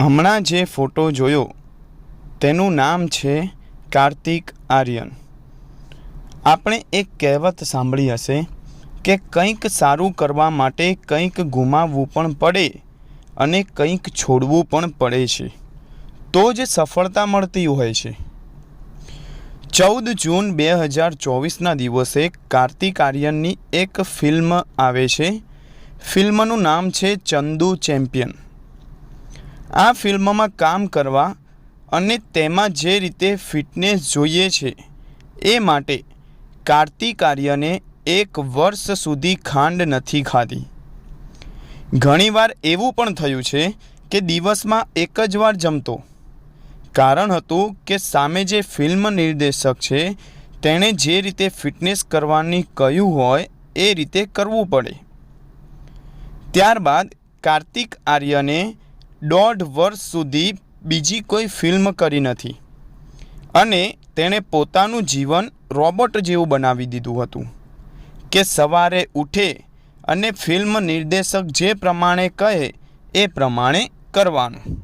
હમણાં જે ફોટો જોયો, તેનું નામ છે કાર્તિક આર્યન. આપણે એક કહેવત સાંભળી હશે કે કંઈક સારું કરવા માટે કંઈક ગુમાવવું પણ પડે અને કંઈક છોડવું પણ પડે છે. તો જ સફળતા મળતી હોય છે. ચૌદ જૂન બે હજાર ચોવીસના દિવસે કાર્તિક આર્યનની એક ફિલ્મ આવે છે. ફિલ્મનું નામ છે ચંદુ ચેમ્પિયન. આ ફિલ્મમાં કામ કરવા અને તેમાં જે રીતે ફિટનેસ જોઈએ છે, એ માટે કાર્તિક આર્યને એક વર્ષ સુધી ખાંડ નથી ખાધી. ઘણીવાર એવું પણ થયું છે કે દિવસમાં એક જ વાર જમતો. કારણ હતું કે સામે જે ફિલ્મ નિર્દેશક છે, તેણે જે રીતે ફિટનેસ કરવાની કહ્યું હોય, એ રીતે કરવું પડે. ત્યારબાદ કાર્તિક આર્યને દોઢ વર્ષ સુધી બીજી કોઈ ફિલ્મ કરી નથી. અને તેણે પોતાનું જીવન રોબોટ જેવું બનાવી દીધું હતું. કે સવારે ઉઠે અને ફિલ્મ નિર્દેશક જે પ્રમાણે કહે એ પ્રમાણે કરવાનું.